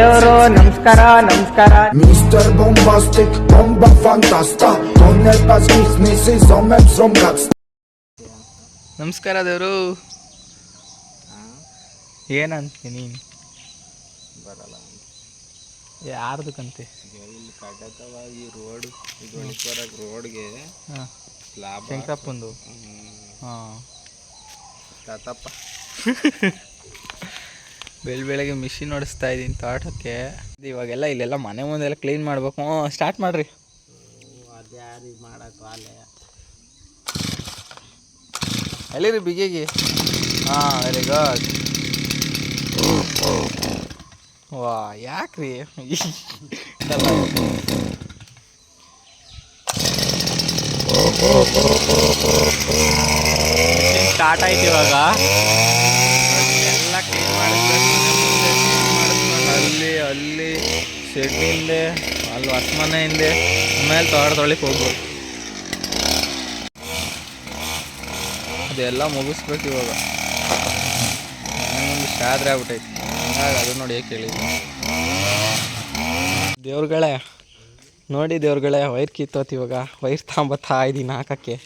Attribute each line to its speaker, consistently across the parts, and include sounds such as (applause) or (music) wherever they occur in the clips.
Speaker 1: ದೇವ್ರು ನಮಸ್ಕಾರ ನಮಸ್ಕಾರ.
Speaker 2: Mister Bombastic, bomba fantasta. Con el pas Missy som en gats
Speaker 3: ನಮಸ್ಕಾರ ದೇವರು. ಏನಂತೀನಿ? ನೀನು
Speaker 4: ಬರಲ್ಲ
Speaker 3: ಯಾರ್ದಕ್ಕಂತೆ
Speaker 4: ಇಲ್ಲಿ ಕಡತವಾಗಿ ರೋಡ್ ಇದು ರೋಡ್ಗೆ
Speaker 3: ಹಾಂ.
Speaker 4: ಲಾಭ
Speaker 3: ಶಂಕರಪ್ಪಂದು ಹಾಂ.
Speaker 4: ತಾತಪ್ಪ. (laughs)
Speaker 3: ಬೆಳ ಬೆಳಗ್ಗೆ ಮಿಷಿನ್ ಓಡಿಸ್ತಾ ಇದ್ದೀನಿ ತೋಟಕ್ಕೆ. ಇವಾಗೆಲ್ಲ ಇಲ್ಲೆಲ್ಲ ಮನೆ ಮುಂದೆಲ್ಲ ಕ್ಲೀನ್ ಮಾಡ್ಬೇಕು. ಸ್ಟಾರ್ಟ್ ಮಾಡ್ರಿ. ಎಲ್ಲಿರಿ ಬಿಗಿಗೆ? ಹಾಂ ವೆರಿ ಗುಡ್ ವಾ ಯಾಕ್ರಿ? (laughs) ಸ್ಟಾರ್ಟ್ ಆಯ್ತು ಇವಾಗ ಎಲ್ಲ ಕ್ಲೀನ್ ಮಾಡಿಸ್ಬೇಕು ಅಲ್ಲಿ ಅಲ್ಲಿ ಶೆಡ್ ಹಿಂದೆ ಅಲ್ಲಿ ಹೊಸ್ಮನೆ ಹಿಂದೆ ಆಮೇಲೆ ತೋಟದೊಳಗೆ ಹೋಗ್ಬೋದು. ಅದೆಲ್ಲ ಮುಗಿಸ್ಬೇಕು ಇವಾಗ. ಒಂದು ಶಾದ್ರೆ ಆಗ್ಬಿಟ್ಟೈತಿ ಹಂಗಾಗಿ ಅದು ನೋಡಿ ಕೇಳಿದ್ವಿ ದೇವ್ರುಗಳೇ, ನೋಡಿ ದೇವ್ರುಗಳೇ, ವೈರ್ ಕಿತ್ತೋತಿ ಇವಾಗ. ವೈರ್ ತಾಂಬತ್ತ ಇದ್ದೀನಿ ಹಾಕಕ್ಕೆ.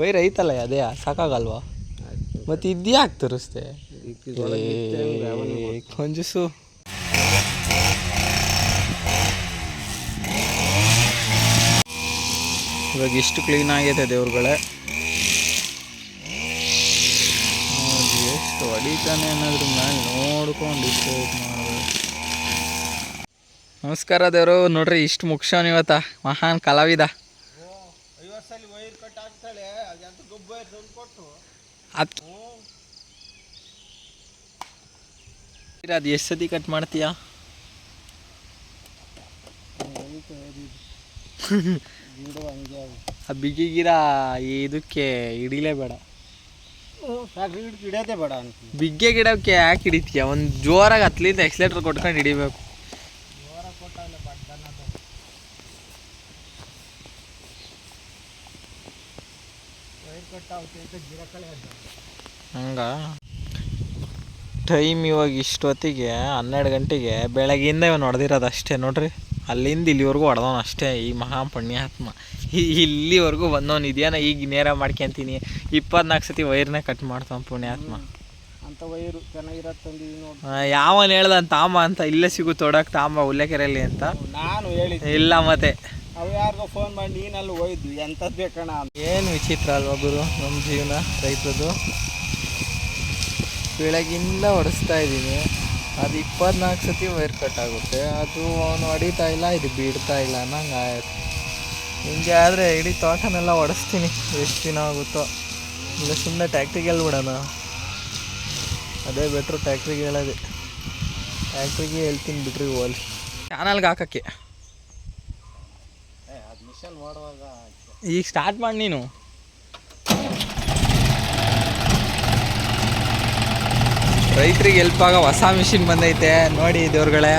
Speaker 3: ವೈರ್ ಐತಲ್ಲ, ಅದೇ ಸಾಕಾಗಲ್ವಾ? ಮತ್ತೆ ಇದ್ಯಾಕೆ ತರಿಸ್ದೆ? ಕೊಂಜಸು. ಇವಾಗ ಇಷ್ಟು ಕ್ಲೀನ್ ಆಗೈತೆ ದೇವ್ರುಗಳೇ. ಎಷ್ಟು ಹೊಡಿತಾನೆ ಅನ್ನೋದ್ರ ಮೇಲೆ ನೋಡ್ಕೊಂಡು ನಮಸ್ಕಾರ ದೇವರು, ನೋಡ್ರಿ ಇಷ್ಟು ಮುಕ್ಷವನ್ ಇವತ್ತ. ಮಹಾನ್ ಕಲಾವಿದ. ಅದು ಎಷ್ಟು ಸತಿ ಕಟ್ ಮಾಡ್ತೀಯಾ? ಆ ಬಿಗಿ ಗಿರ ಇದಕ್ಕೆ ಹಿಡಿಲೇಬೇಡ.
Speaker 4: ಹಿಡಿಯೋದೇ ಬೇಡ
Speaker 3: ಬಿಗ್ಗೆ ಗಿಡಕ್ಕೆ ಯಾಕೆ ಹಿಡಿತೀಯ? ಒಂದು ಜೋರಾಗಿ ಹತ್ತಲಿಂದ ಎಕ್ಸ್ಲೇಟ್ರ್ ಕೊಟ್ಕೊಂಡು ಹಿಡಿಬೇಕು. ಹಂಗ? ಟೈಮ್ ಇವಾಗ ಇಷ್ಟೊತ್ತಿಗೆ ಹನ್ನೆರಡು ಗಂಟೆಗೆ ಬೆಳಗಿಂದ ಇವನು ಹೊಡೆದಿರೋದು ಅಷ್ಟೇ ನೋಡ್ರಿ. ಅಲ್ಲಿಂದ ಇಲ್ಲಿವರೆಗೂ ಹೊಡೆದವನು ಅಷ್ಟೇ ಈ ಮಹಾ ಪುಣ್ಯಾತ್ಮ ಈ- ಇಲ್ಲಿವರೆಗೂ ಬಂದವನು ಇದೆಯಾ ಈಗ ನೇರ ಮಾಡ್ಕೊಂತೀನಿ. ಇಪ್ಪತ್ನಾಲ್ಕು ಸತಿ ವೈರ್ನ ಕಟ್ ಮಾಡ್ತಾವ ಪುಣ್ಯಾತ್ಮ.
Speaker 4: ಅಂತ ವೈರು ಚೆನ್ನಾಗಿರೋದು ನೋಡಿ.
Speaker 3: ಯಾವನ್ ಹೇಳ್ದ ತಾಮ ಅಂತ? ಇಲ್ಲೇ ಸಿಗುತ್ತೆ ತೊಡಕ್ ತಾಂಬ ಉಲ್ಲೇಖರಲ್ಲಿ ಅಂತ?
Speaker 4: ನಾನು ಹೇಳಿದ್ದೆ.
Speaker 3: ಇಲ್ಲ ಮತ್ತೆ.
Speaker 4: ಅವು ಯಾರಿಗೋ ಫೋನ್ ಮಾಡಿ ನೀನಲ್ಲಿ ಹೋಯ್ದು ಎಂಥದ್ದು ಬೇಕಣ್ಣ ಅಂತ.
Speaker 3: ಏನು ವಿಚಿತ್ರ ಅಲ್ವಾ ಗುರು ನಮ್ಮ ಜೀವನ ರೈತರದು ಬೆಳಗಿಂದ ಹೊಡೆಸ್ತಾ ಇದ್ದೀನಿ. ಅದು ಇಪ್ಪತ್ನಾಲ್ಕು ಸತಿ ವೈರ್ ಕಟ್ ಆಗುತ್ತೆ. ಅದು ಅವನು ಹೊಡಿತಾ ಇಲ್ಲ ಇದು ಬೀಡ್ತಾ ಇಲ್ಲ ಅನ್ನಂಗೆ ಆಯ್ತು. ಹಿಂಗೆ ಆದರೆ ಇಡೀ ತೋಟನೆಲ್ಲ ಹೊಡೆಸ್ತೀನಿ ಎಷ್ಟು ದಿನ ಆಗುತ್ತೋ. ಇಲ್ಲ ಸುಮ್ಮನೆ ಟ್ಯಾಕ್ಟ್ರಿಗೆ ಹೇಳ್ಬಿಡೋಣ. ಅದೇ ಬೆಟ್ರು ಟ್ಯಾಕ್ಟ್ರಿಗೆ ಹೇಳೋದೆ. ಟ್ಯಾಕ್ಟ್ರಿಗೆ ಹೇಳ್ತೀನಿ ಬಿಡ್ರಿ ಹೋಲಿ ಚಾನಲ್ಗೆ ಹಾಕಕ್ಕೆ.
Speaker 4: ಅದು ಮಿಷನ್ ಮಾಡುವಾಗ
Speaker 3: ಈಗ ಸ್ಟಾರ್ಟ್ ಮಾಡಿ ನೀನು. ರೈತರಿಗೆ ಹೆಲ್ಪ್ ಆಗೋ ಹೊಸ ಮಿಷಿನ್ ಬಂದೈತೆ. ನೋಡಿ ದೇವ್ರುಗಳೇ.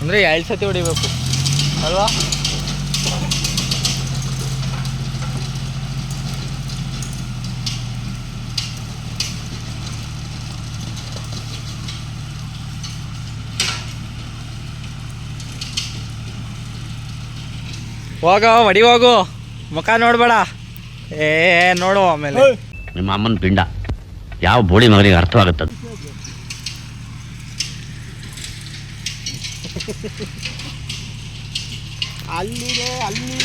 Speaker 3: ಅಂದರೆ ಎರಡು ಸತಿ ಹೊಡಿಬೇಕು. ಅಲ್ವಾ? ಹೋಗೋ, ಮಡಿ ಹೋಗು. ಮುಖ ನೋಡ್ಬೇಡ. ಏ ನೋಡು ಆಮೇಲೆ.
Speaker 5: ನಿಮ್ಮ ಅಮ್ಮನ ಪಿಂಡ. ಯಾವ ಬೋಳಿ ಮಗನಿಗೆ ಅರ್ಥವಾಗುತ್ತದೆ?
Speaker 4: ಅಲ್ಲಿಗೆ ಅಲ್ಲಿ.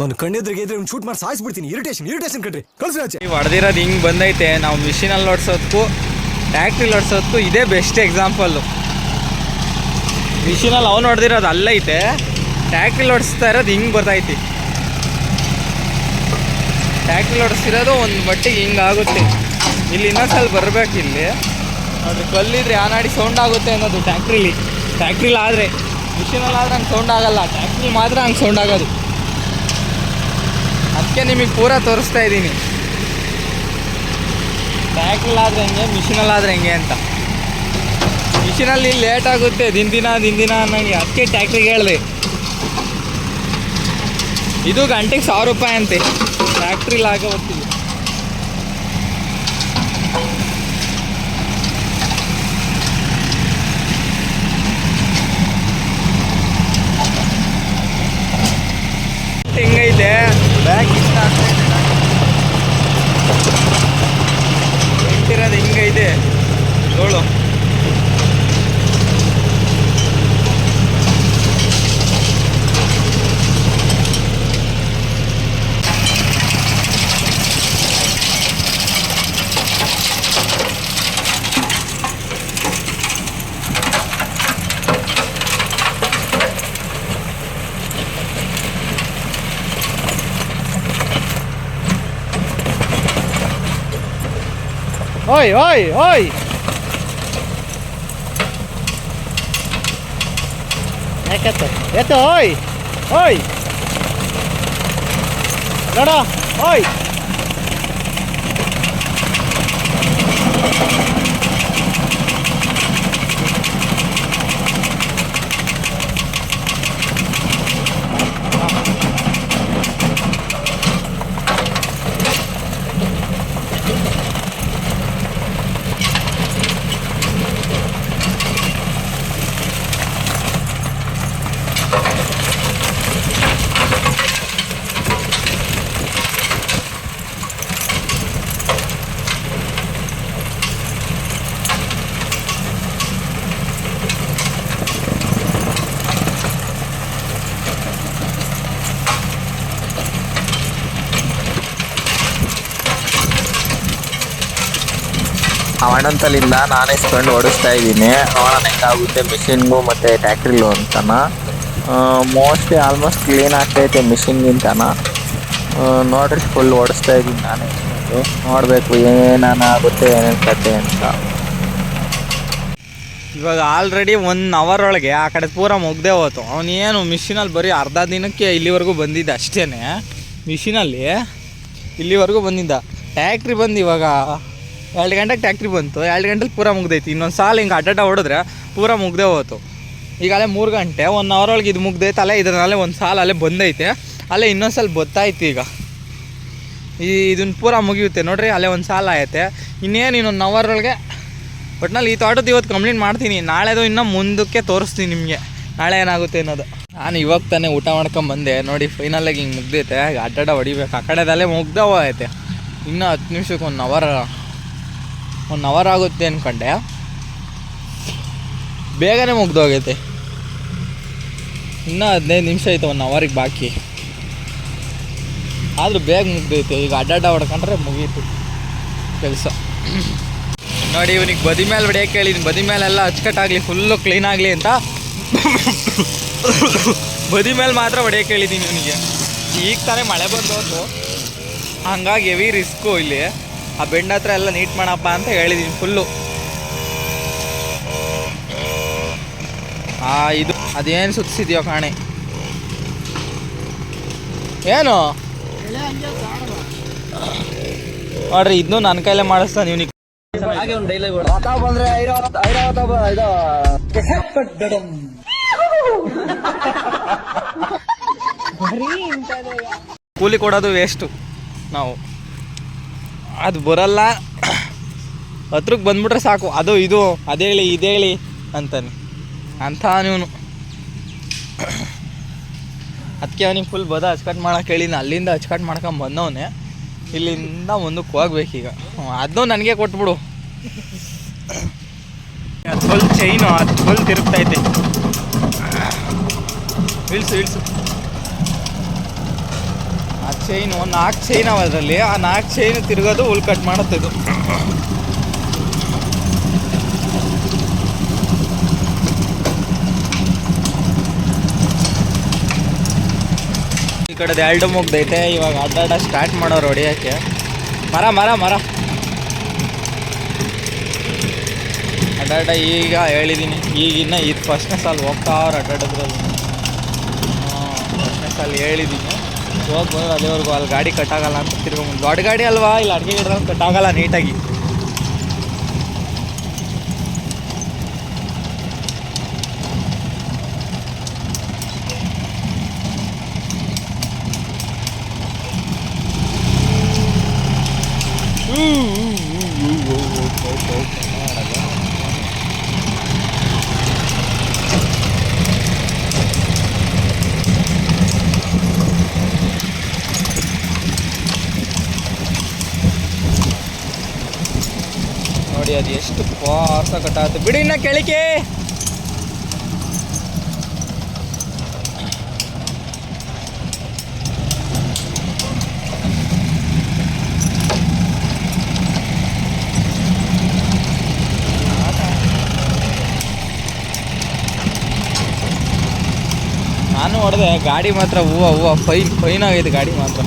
Speaker 6: ನಾನು ಕಣ್ಣೆದ್ರಿಗೆ ಇದ್ರೆ ಶೂಟ್ ಮಾಡಿ ಸಾಯಿಸ್ಬಿಡ್ತೀನಿ. ಇರಿಟೇಷನ್ ಇರಿಟೇಷನ್ ಕಣ್ರಿ. ಕಳ್ಸಿ ಆಚೆ.
Speaker 3: ನೀವು ಹೊಡೆದಿರೋದು ಹಿಂಗೆ ಬಂದೈತೆ. ನಾವು ಮಿಷಿನಲ್ಲಿ ಓಡಿಸೋದಕ್ಕೂ ಟ್ಯಾಕ್ಟ್ರಿಲಿ ಓಡಿಸೋದಕ್ಕೂ ಇದೇ ಬೆಸ್ಟ್ ಎಕ್ಸಾಂಪಲ್ಲು ಮಿಷಿನಲ್ಲಿ ಅವ್ನು ಹೊಡೆದಿರೋದು ಅಲ್ಲೈತೆ. ಟ್ಯಾಕ್ಟ್ರಿಲಿ ಓಡಿಸ್ತಾ ಇರೋದು ಹಿಂಗೆ ಬರ್ತೈತಿ. ಟ್ಯಾಕ್ಟ್ರಿಲಿ ಓಡಿಸಿರೋದು ಒಂದು ಮಟ್ಟಿಗೆ ಹಿಂಗೆ ಆಗುತ್ತೆ. ಇಲ್ಲಿ ಇನ್ನೊಂದ್ಸಲ ಬರಬೇಕು ಇಲ್ಲಿ. ನೋಡ್ರಿ ಕಲ್ಲಿದ್ರೆ ಆನಾಡಿ ಸೌಂಡ್ ಆಗುತ್ತೆ ಅನ್ನೋದು ಟ್ಯಾಕ್ಟ್ರಿಲಿ ಟ್ಯಾಕ್ಟ್ರಿಲಿ ಆದರೆ ಮಿಷಿನಲ್ಲಿ ಆದರೆ ಹಂಗೆ ಸೌಂಡ್ ಆಗಲ್ಲ. ಟ್ಯಾಕ್ಟ್ರಿ ಮಾತ್ರ ಹಂಗೆ ಸೌಂಡ್ ಆಗೋದು. ಅದಕ್ಕೆ ನಿಮಗೆ ಪೂರ ತೋರಿಸ್ತಾ ಇದ್ದೀನಿ. ಟ್ಯಾಕ್ಟ್ರಿಲಾದ್ರೆ ಹೆಂಗೆ ಆದರೆ ಹೆಂಗೆ ಅಂತ. ಮಿಷಿನಲ್ಲಿ ಲೇಟ್ ಆಗುತ್ತೆ, ದಿನ ದಿನ ದಿನ ಅನ್ನಂಗೆ. ಅದಕ್ಕೆ ಟ್ಯಾಕ್ಟ್ರಿಗೆ ಹೇಳಿದೆ. ಇದು ಗಂಟೆಗೆ ಸಾವಿರ ರೂಪಾಯಿ ಅಂತೆ. ಟ್ಯಾಕ್ಟ್ರಿಲಿ ಆಗೋ ಹೆಂಗೈತೆ ಬ್ಯಾಗ್ ಇಷ್ಟ ಆಗ್ತೈತೆ ಇಟ್ಟಿರೋದು ಇದೆ. ತೋಳು いおいおい。なった。やったおいおい。ららおい。
Speaker 4: ಅವಣ್ಣಂತಲಿಂದ ನಾನೇ ಸ್ಪೆಂಡ್ ಓಡಿಸ್ತಾ ಇದ್ದೀನಿ. ನೋಡೋಣ ಹೆಂಗಾಗುತ್ತೆ? ಮಿಷಿನ್ಗೂ ಮತ್ತು ಟ್ಯಾಕ್ಟ್ರಿಲು ಅಂತನ. ಮೋಸ್ಟ್ಲಿ ಆಲ್ಮೋಸ್ಟ್ ಕ್ಲೀನ್ ಆಗ್ತೈತೆ ಮಿಷಿನ್ಗಿಂತನ. ನೋಡ್ರಿ ಫುಲ್ ಓಡಿಸ್ತಾ ಇದ್ದೀನಿ ನಾನೇ. ನೋಡಬೇಕು ಏನಾನ ಆಗುತ್ತೆ ಏನೇನು ಕತೆ ಅಂತ.
Speaker 3: ಇವಾಗ ಆಲ್ರೆಡಿ ಒನ್ ಅವರ್ ಒಳಗೆ ಆ ಕಡೆ ಪೂರ ಮುಗ್ದೇ ಹೋಯ್ತು ಅವನೇನು ಮಿಷಿನಲ್ಲಿ ಬರೀ ಅರ್ಧ ದಿನಕ್ಕೆ ಇಲ್ಲಿವರೆಗೂ ಬಂದಿದ್ದ ಅಷ್ಟೇ ಮಿಷಿನಲ್ಲಿ ಇಲ್ಲಿವರೆಗೂ ಬಂದಿದ್ದ. ಟ್ಯಾಕ್ಟ್ರಿ ಬಂದು ಇವಾಗ ಎರಡು ಗಂಟೆಗೆ ಟ್ಯಾಕ್ಟ್ರಿ ಬಂತು, ಎರಡು ಗಂಟೆಲಿ ಪೂರ ಮುಗ್ದೈತಿ. ಇನ್ನೊಂದು ಸಾಲ ಹಿಂಗೆ ಅಡ್ಡಾಟ ಹೊಡೆದ್ರೆ ಪೂರ ಮುಗ್ದೇ ಹೋಯ್ತು ಈಗ ಅಲ್ಲೇ ಮೂರು ಗಂಟೆ ಒನ್ ಅವರ್ ಒಳಗೆ ಇದು ಮುಗ್ದೈತೆ, ಅಲ್ಲೇ ಇದರಲ್ಲೇ ಒಂದು ಸಾಲ ಅಲ್ಲೇ ಬಂದೈತೆ. ಅಲ್ಲೇ ಇನ್ನೊಂದು ಸಲ ಬತ್ತಾಯ್ತು ಈಗ. ಈ ಇದನ್ನ ಪೂರ ಮುಗಿಯುತ್ತೆ ನೋಡ್ರಿ, ಅಲ್ಲೇ ಒಂದು ಸಾಲ ಆಯ್ತೆ ಇನ್ನೇನು ಇನ್ನೊಂದು ಅವರ್ ಒಳಗೆ, ಒಟ್ನಲ್ಲಿ ಈ ತೋಟದ ಇವತ್ತು ಕಂಪ್ಲೀಟ್ ಮಾಡ್ತೀನಿ. ನಾಳೆದು ಇನ್ನೂ ಮುಂದಕ್ಕೆ ತೋರಿಸ್ತೀನಿ ನಿಮಗೆ. ನಾಳೆ ಏನಾಗುತ್ತೆ ಅನ್ನೋದು. ನಾನು ಇವಾಗ ತಾನೇ ಊಟ ಮಾಡ್ಕೊಂಬಂದೆ ನೋಡಿ ಫೈನಲಾಗಿ ಹಿಂಗೆ ಮುಗ್ದೈತೆ. ಅಡ್ಡಾಡ ಹೊಡಿಬೇಕು. ಆ ಕಡೆದಲ್ಲೇ ಮುಗ್ದವ ಐತೆ ಇನ್ನೂ ಹತ್ತು ನಿಮಿಷಕ್ಕೆ ಒಂದು ಅವರ್ ಒನ್ ಅವರ್ ಆಗುತ್ತೆ ಅಂದ್ಕೊಂಡೆ ಬೇಗನೆ ಮುಗ್ದೋಗೈತೆ. ಇನ್ನೂ ಹದಿನೈದು ನಿಮಿಷ ಐತೆ ಒನ್ ಅವರಿಗೆ ಬಾಕಿ. ಆದರೂ ಬೇಗ ಮುಗ್ದೈತೆ ಈಗ ಅಡ್ಡಾಡ ಹೊಡ್ಕೊಂಡ್ರೆ ಮುಗೀತು ಕೆಲಸ. ನೋಡಿ ಇವನಿಗೆ ಬದಿ ಮೇಲೆ ಹೊಡಿಯೋಕೆ ಹೇಳಿದ್ದೀನಿ ಬದಿ ಮೇಲೆಲ್ಲ ಅಚ್ಚುಕಟ್ಟಾಗಲಿ ಫುಲ್ಲು ಕ್ಲೀನ್ ಆಗಲಿ ಅಂತ. ಬದಿ ಮೇಲೆ ಮಾತ್ರ ಹೊಡಿಯೋಕೆ ಹೇಳಿದ್ದೀನಿ ಇವನಿಗೆ. ಈಗ ತಾನೇ ಮಳೆ ಬಂದೋದು ಹಂಗಾಗಿ ಹೆವಿ ರಿಸ್ಕು ಇಲ್ಲಿ. ಆ ಬೆಂಡ್ ಹತ್ರ ಎಲ್ಲ ನೀಟ್ ಮಾಡಪ್ಪ ಅಂತ ಹೇಳಿದ್ದೀನಿ ಫುಲ್ಲು ಆ ಇದು ಅದೇನು ಸುತ್ತಿಸಿದ್ಯೋ ಕಾಣೆ. ಏನು? ನೋಡ್ರಿ ಇದನ್ನು ನನ್ನ ಕೈಲೇ ಮಾಡಿಸ್ತಾ ನೀವು ಕೂಲಿ ಕೊಡೋದು ವೇಸ್ಟು ನಾವು. ಅದು ಬರಲ್ಲ. ಹತ್ರಕ್ಕೆ ಬಂದ್ಬಿಟ್ರೆ ಸಾಕು. ಅದು ಇದು, ಅದೇಳಿ, ಇದೇಳಿ ಅಂತಾನೆ. ಅಂಥ ನೀವು ಅದಕ್ಕೆ ಅವನಿಗೆ ಫುಲ್ ಬದ ಅಚ್ಕಟ್ ಮಾಡೋಕೆ ಹೇಳಿನ. ಅಲ್ಲಿಂದ ಅಚ್ಕಟ್ ಮಾಡ್ಕೊಂಡು ಬಂದವನೇ. ಇಲ್ಲಿಂದ ಮುಂದಕ್ಕೆ ಹೋಗ್ಬೇಕೀಗ. ಅದನ್ನೂ ನನಗೆ ಕೊಟ್ಬಿಡು. ಅದು ಫುಲ್ ಚೈನು ಅದು ಫುಲ್ ತಿರುಗ್ತೈತೆ. ಇಳಿಸು ಇಳಿಸು. ಚೈನು ನಾಲ್ಕು ಚೈನ್ ಅವ ಅದರಲ್ಲಿ. ಆ ನಾಲ್ಕು ಚೈನ್ ತಿರುಗೋದು ಹುಲ್ ಕಟ್ ಮಾಡುತ್ತೆ ಇದು. ಈ ಕಡೆದು ಎರಡು ಮುಗ್ದೈತೆ. ಇವಾಗ ಅಡ್ಡಾಡ ಸ್ಟಾರ್ಟ್ ಮಾಡೋರು ಹೊಡಿಯೋಕ್ಕೆ ಮರ ಮರ ಮರ. ಅಡ್ಡಾಡ ಈಗ ಹೇಳಿದ್ದೀನಿ ಈಗಿನ್ನ ಇದು ಫಸ್ಟ್ನೇ ಸಾಲ ಹೋಗ್ತಾವ್ರು ಅಡ್ಡಾಡೋದ್ರಲ್ಲಿ. ಫಸ್ಟ್ನೇ ಸಾಲ ಹೇಳಿದ್ದೀನಿ ಹೋಗಿ ಬಂದ್ರೆ ಅಲ್ಲಿವರೆಗೂ, ಅಲ್ಲಿ ಗಾಡಿ ಕಟ್ಟಾಗಲ್ಲ ಅಂತ ಮುಂದೆ. ದೊಡ್ಡ ಗಾಡಿ ಅಲ್ವಾ? ಇಲ್ಲಿ ಅಡುಗೆ ಗಿಡದಲ್ಲಿ ಕಟ್ಟಾಗಲ್ಲ ನೀಟಾಗಿ ನೋಡಿ ಅದು ಎಷ್ಟು ಫಾರ್ಸ ಕಟ್ಟಾಗುತ್ತೆ ಬಿಡಿ ಇನ್ನ ಕೆಳಿಕೆ ನಾನು ಹೊಡೆದೆ, ಗಾಡಿ ಮಾತ್ರ, ಹೂವು ಹೂವು, ಫೈನ್ ಫೈನ್ ಆಗೈತೆ ಗಾಡಿ ಮಾತ್ರ.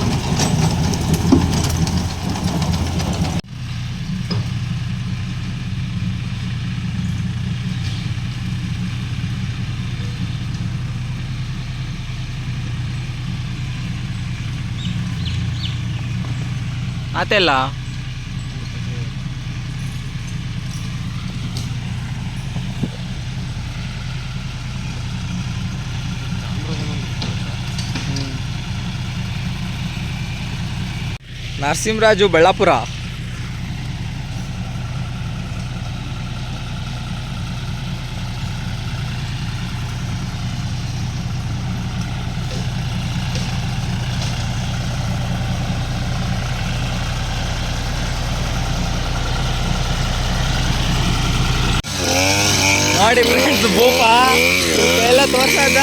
Speaker 3: ಆತೆಲ್ಲ ನರಸಿಂಹರಾಜು ಬೆಳ್ಳಾಪುರ ನೋಡಿ ಫ್ರೆಂಡ್ಸ್ ಭೂಪ ಎಲ್ಲ ತೋರ್ಸ್ತಾ ಇದ್ದ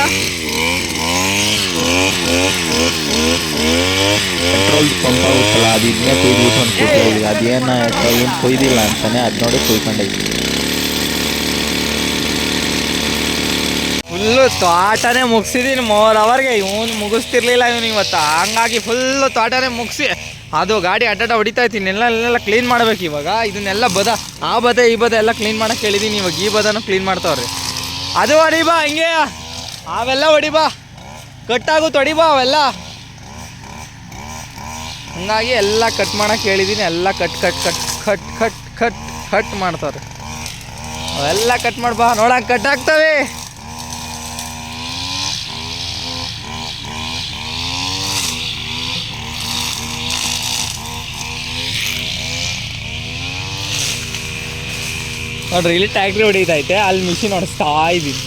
Speaker 4: ಪೆಟ್ರೋಲ್ ಪಂಪ್ ಆಗುತ್ತಲ್ಲ ಅದು ಇದನ್ನೇ ಕೊಯ್ದ್ಬಿಟ್ಟು ಒಂದು ಕೂತಿದ್ದೀವಿ ಅದೇನು ಏನು ಕೊಯ್ದಿಲ್ಲ ಅಂತಾನೆ ಅದು ನೋಡಿ ಕೊಯ್ಕೊಂಡೈತಿ.
Speaker 3: ಫುಲ್ಲು ತೋಟನೇ ಮುಗಿಸಿದೀನಿ ಮೋರ್ ಅವರ್ಗೆ. ಇವನು ಮುಗಿಸ್ತಿರ್ಲಿಲ್ಲ ಇವನು ಇವತ್ತು. ಹಂಗಾಗಿ ಫುಲ್ಲು ತೋಟನೇ ಮುಗಿಸಿ. ಅದು ಗಾಡಿ ಅಡ್ಡಾಡ ಹೊಡಿತಾ ಇದ್ದೀನಿ ಎಲ್ಲ ಎಲ್ಲ ಕ್ಲೀನ್ ಮಾಡ್ಬೇಕು ಇವಾಗ. ಇದನ್ನೆಲ್ಲ ಬದ, ಆ ಬದ, ಈ ಬದ ಎಲ್ಲ ಕ್ಲೀನ್ ಮಾಡಕ್ಕೆ ಹೇಳಿದ್ದೀನಿ ಇವಾಗ ಈ ಬದನೂ ಕ್ಲೀನ್ ಮಾಡ್ತಾವ್ರಿ. ಅದು ಹೊಡಿಬಾ ಹಿಂಗೆ. ಅವೆಲ್ಲ ಹೊಡಿಬಾ ಕಟ್ಟಾಗುತ್ತೆ ಹೊಡಿಬಾ ಅವೆಲ್ಲ. ಹಂಗಾಗಿ ಎಲ್ಲ ಕಟ್ ಮಾಡೋಕೆ ಹೇಳಿದ್ದೀನಿ ಎಲ್ಲ cut cut cut cut cut cut cut ಮಾಡ್ತಾರೆ. ಅವೆಲ್ಲ ಕಟ್ ಮಾಡ್ಬಾ ನೋಡಂಗೆ ಕಟ್ ಆಗ್ತವೆ. ನೋಡ್ರಿ, ಇಲ್ಲಿ ಟ್ಯಾಕ್ಟ್ರಿ ಹೊಡಿತೈತೆ, ಅಲ್ಲಿ ಮಿಷಿನ್ ಹೊಡಿಸ್ತಾ ಇದ್ದೀನಿ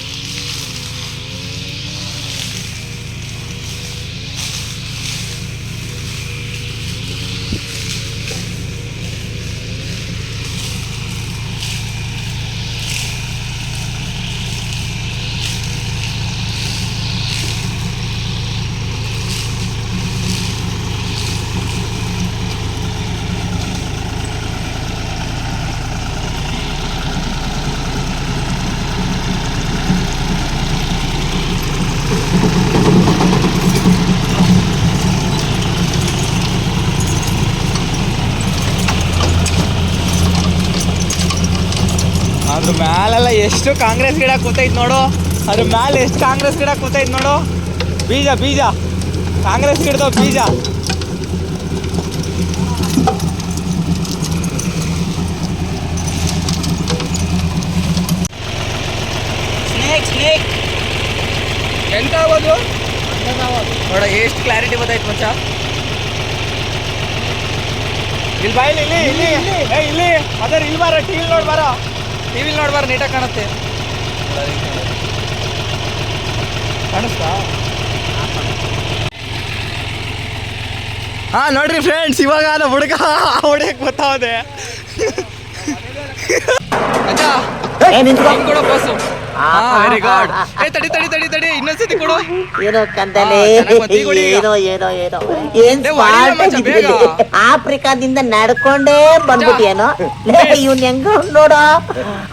Speaker 3: ಎಷ್ಟು ಕಾಂಗ್ರೆಸ್ ಗಿಡ ಕೂತೈತೆ ನೋಡು. ಅದ್ರ ಮ್ಯಾಲೆ ಎಷ್ಟು ಕಾಂಗ್ರೆಸ್ ಗಿಡ ಕೂತೈತೆ ನೋಡು. ಬೀಜ ಬೀಜ. ಕಾಂಗ್ರೆಸ್ ಗಿಡದ ಬೀಜ. Snake snake. ಎಂತ ಆಗೋದು? ನೋಡ, ಎಷ್ಟು ಕ್ಲಾರಿಟಿ ಬದಾಯ್ತು ಮಚ್ಚ. ಇಲ್ಲಿ ಬಾ, ಇಲ್ಲಿ ಇಲ್ಲಿ ಇಲ್ಲಿ. ಇಲ್ಲಿ. ಅದರ ಇಲ್ಲಿ ಬಾರ ಟಿವಿ ನೋಡಿ ಬಾರ ಟಿವಿಲಿ ನೋಡ್ಬಾರ ನೀಟಾಗಿ ಕಾಣುತ್ತೆ. ಕಾಣಿಸ್ತಾ? ಹಾ ನೋಡ್ರಿ ಫ್ರೆಂಡ್ಸ್ ಇವಾಗ ನಾನು ಹುಡುಗ ಹೊಡೆಯಕ್ ಗೊತ್ತಾವದೆ ಅಜ್ಜ ಬಸ್ಸು. ವೆರಿ ಗುಡ್ ಏ ತಡಿ ತಡಿ ತಡಿ ತಡಿ ಇನ್ನೊಂದ್ಸತಿ ಕೊಡು.
Speaker 7: ಏನೋ ಕಂದಲೆ. ಏನೋ ಏನೋ. ಆಫ್ರಿಕಾದಿಂದ ನಡ್ಕೊಂಡೇ ಬಂದ್ಬಿಟ್ಟಿಯೇನೋ. ಇವನ್ ಹೆಂಗ ನೋಡೋ.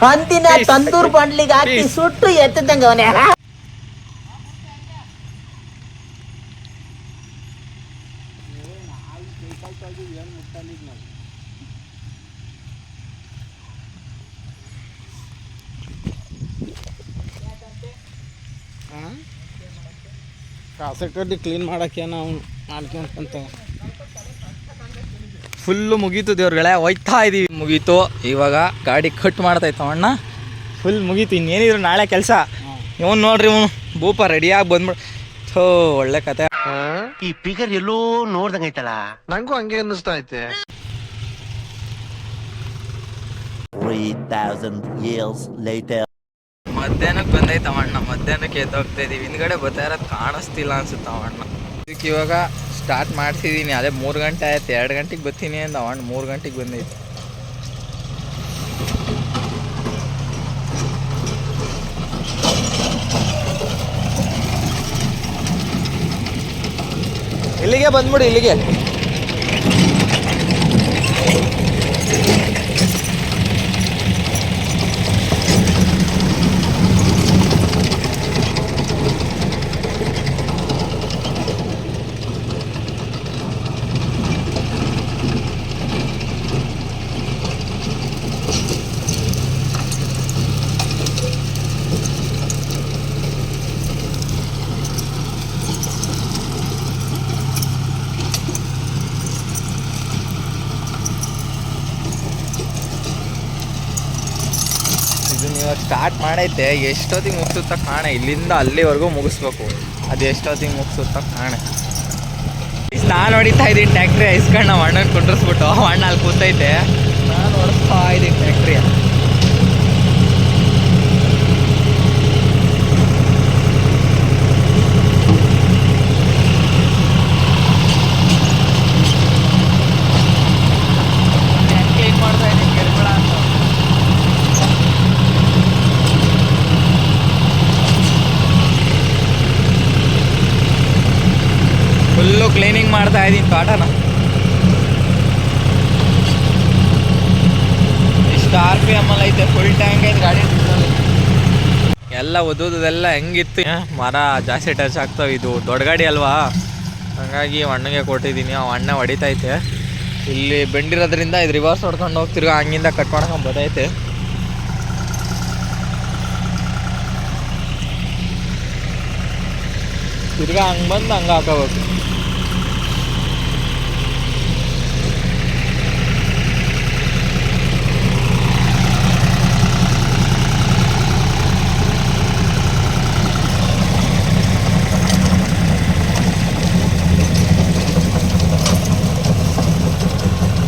Speaker 7: ಹಂದಿನ. ತಂದೂರ್ ಬಂಡ್ಲಿಗೆ ಹಾಕಿ ಸುಟ್ಟು ಎತ್ತದಂಗ ಅವನೇ.
Speaker 1: ಕಡ್ಡಿ ಕ್ಲೀನ್ ಮಾಡಕ್ಕೆ ನಾವು ಮಾಡ್ಕೊಂತ
Speaker 3: ಫುಲ್ಲು ಮುಗೀತು ದೇವ್ರುಗಳೇ ಹೋಯ್ತಾ ಇದೀವಿ. ಮುಗೀತು. ಇವಾಗ ಗಾಡಿ ಕಟ್ ಮಾಡ್ತಾಯ್ತು ಅಣ್ಣ ಫುಲ್ ಮುಗೀತು ಇನ್ನೇನಿದ್ರು ನಾಳೆ ಕೆಲಸ. ಇವನು ನೋಡ್ರಿ ಇವನು ಭೂಪ ರೆಡಿಯಾಗಿ ಬಂದ್ಬಿಡು ಥೋ ಒಳ್ಳೆ ಕತೆ.
Speaker 8: ಈ ಫಿಗರ್ ಎಲ್ಲೋ ನೋಡ್ದಂಗೈತಲ್ಲ
Speaker 1: ನಂಗೂ ಹಂಗೆ ಅನ್ನಿಸ್ತಾ ಐತೆ.
Speaker 3: ಮಧ್ಯಾಹ್ನಕ್ಕೆ ಬಂದೈತೆ ಅವಣ್ಣ ಮಧ್ಯಾಹ್ನಕ್ಕೆ ಎದ್ದೋಗ್ತಾ ಇದೀವಿ. ಹಿಂದ್ಗಡೆ ಬರ್ತಾ ಇರೋದು ಕಾಣಿಸ್ತಿಲ್ಲ ಅನ್ಸುತ್ತೆ ಅವಣ್ಣ ಇದಕ್ಕೆ ಇವಾಗ ಸ್ಟಾರ್ಟ್ ಮಾಡ್ತಿದ್ದೀನಿ ಅದೇ ಮೂರು ಗಂಟೆ ಆಯ್ತು. ಎರಡು ಗಂಟೆಗೆ ಬರ್ತೀನಿ ಅಂದ ಅವಣ್ಣ ಮೂರು ಗಂಟೆಗೆ ಬಂದೈತೆ. ಇಲ್ಲಿಗೆ ಬಂದ್ಬಿಡು, ಇಲ್ಲಿಗೆ ಇದನ್ನ ಇವಾಗ ಸ್ಟಾರ್ಟ್ ಮಾಡೈತೆ ಎಷ್ಟೊತ್ತಿಗೆ ಮುಗಿಸುತ್ತಾ ಕಾಣ? ಇಲ್ಲಿಂದ ಅಲ್ಲಿವರೆಗೂ ಮುಗಿಸ್ಬೇಕು. ಅದು ಎಷ್ಟೊತ್ತಿಗೆ ಮುಗಿಸುತ್ತಾ ಕಾಣ? ನಾನು ಹೊಡಿತಾ ಇದ್ದೀನಿ ಟ್ಯಾಕ್ಟ್ರಿ ಇಸ್ಕೊಂಡು ನಾವು ಅಣ್ಣನ ಕುಂಡ್ರಿಸ್ಬಿಟ್ಟು ಅಣ್ಣ ಅಲ್ಲಿ ಕೂತೈತೆ. ನಾನು ಹೊಡ್ತಾ ಇದ್ದೀನಿ ಟ್ಯಾಕ್ಟ್ರಿಯ ಕ್ಲೀನ್ ಮಾಡ್ತಾ ಇದ್ದೀನಿ ಗಿಡಗಳ ಅಂತ ಮಾಡ್ತಾ ಇದ್ದೀನಿ ತೋಟನ ಇಷ್ಟು ಆರ್ ಪಿ ಎಂ ಐತೆ ಫುಲ್ ಟ್ಯಾಂಕ್ ಐತೆ, ಗಾಡಿ ಎಲ್ಲ ಓದೋದೆಲ್ಲ ಹೆಂಗಿತ್ತು? ಮರ ಜಾಸ್ತಿ ಟಚ್ ಆಗ್ತಾವೆ ಇದು. ದೊಡ್ಡ ಗಾಡಿ ಅಲ್ವಾ? ಹಾಗಾಗಿ ಅಣ್ಣಗೆ ಕೊಟ್ಟಿದ್ದೀನಿ ಅವ ಅಣ್ಣ ಹೊಡಿತೈತೆ. ಇಲ್ಲಿ ಬೆಂಡಿರೋದ್ರಿಂದ ಇದು ರಿವರ್ಸ್ ಹೊಡ್ಕೊಂಡು ಹೋಗ್ತಿರ್ಗ, ಹಂಗಿಂದ ಕಟ್ ಮಾಡ್ಕೊಂಡು ತಿರ್ಗಾ ಹಂಗೆ ಬಂದು ಹಂಗೆ ಹಾಕೋಬೇಕು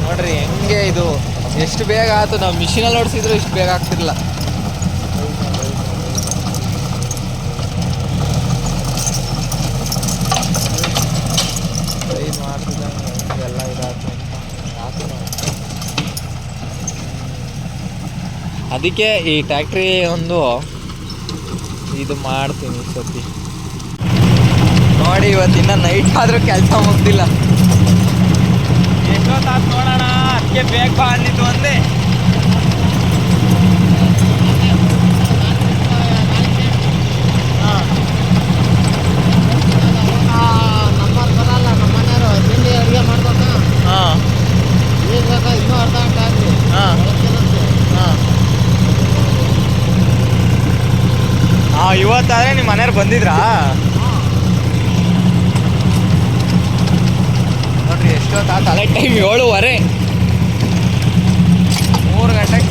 Speaker 3: ನೋಡ್ರಿ ಹೆಂಗೆ ಇದು ಎಷ್ಟು ಬೇಗ ಆಯ್ತು ನಾವು ಮಿಷಿನಲ್ಲಿ ಓಡಿಸಿದ್ರು ಇಷ್ಟು ಬೇಗ ನೋಡಿ. ಅದಕ್ಕೆ ಈ ಟ್ಯಾಕ್ಟ್ರಿ ಒಂದು ಇದು ಮಾಡ್ತೀನಿ ಸತಿ ನೋಡಿ ಇವತ್ತಿನ ನೈಟ್ ಆದರೂ ಕೆಲಸ ಮುಗ್ದಿಲ್ಲ. ಎಷ್ಟೊತ್ತಾಗ ನೋಡೋಣ? ಅದಕ್ಕೆ ಬೇಗ ಬಾ ಅಂದಿದ್ದು ಒಂದೇ.
Speaker 7: ನಂಬರ್ ಬರಲ್ಲ ನಮ್ಮ ಮನೆಯವರು ತಿಂಡಿ ಅಡುಗೆ ಮಾಡ್ಬೇಕಾ.
Speaker 3: ಹಾಂ. ಹಾಂ. ಇವತ್ತಾದ್ರೆ ನಿಮ್ಮ ಮನೆಯವ್ರು ಬಂದಿದ್ರಾ? ನೋಡ್ರಿ ಎಷ್ಟೊತ್ತಾತ ಅಲ್ಲೇ. ಟೈಮ್ ಏಳುವರೆ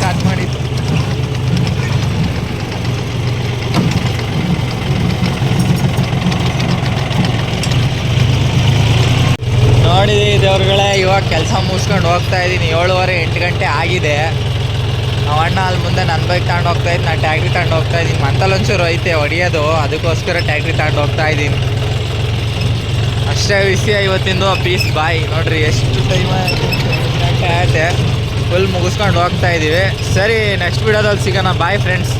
Speaker 3: ಸ್ಟಾರ್ಟ್ ಮಾಡಿದ್ದು. ನೋಡಿ ದೇವ್ರುಗಳೇ, ಇವಾಗ ಕೆಲಸ ಮುಗಿಸ್ಕೊಂಡು ಹೋಗ್ತಾ ಇದ್ದೀನಿ. ಏಳುವರೆ ಎಂಟು ಗಂಟೆ ಆಗಿದೆ. ನಾವು ಅಣ್ಣ ಅಲ್ಲಿ ಮುಂದೆ ನನ್ನ ಬೈಕ್ ತಗೊಂಡು ಹೋಗ್ತಾ ಇದ್ದೀನಿ, ನಾನು ಟ್ಯಾಕ್ಟ್ರಿ ತಗೊಂಡು ಹೋಗ್ತಾ ಇದ್ದೀನಿ. ಮಂತಲ್ಲಿ ಒಂಚೂರು ಐತೆ ಹೊಡಿಯೋದು. ಅದಕ್ಕೋಸ್ಕರ ಟ್ಯಾಕ್ಟ್ರಿ ತಗೊಂಡು ಹೋಗ್ತಾ ಇದ್ದೀನಿ. ಅಷ್ಟೇ ವಿಷಯ ಇವತ್ತಿಂದು ಪೀಸ್ ಬಾಯ್ ನೋಡ್ರಿ, ಎಷ್ಟು ಟೈಮ್ ಗಂಟೆ ಆಯ್ತೆ. ಫುಲ್ ಮುಗಿಸ್ಕೊಂಡು ಹೋಗ್ತಾ ಇದ್ದೀವಿ ಸರಿ ನೆಕ್ಸ್ಟ್ ವಿಡಿಯೋದಲ್ಲಿ ಸಿಗೋಣ. Bye friends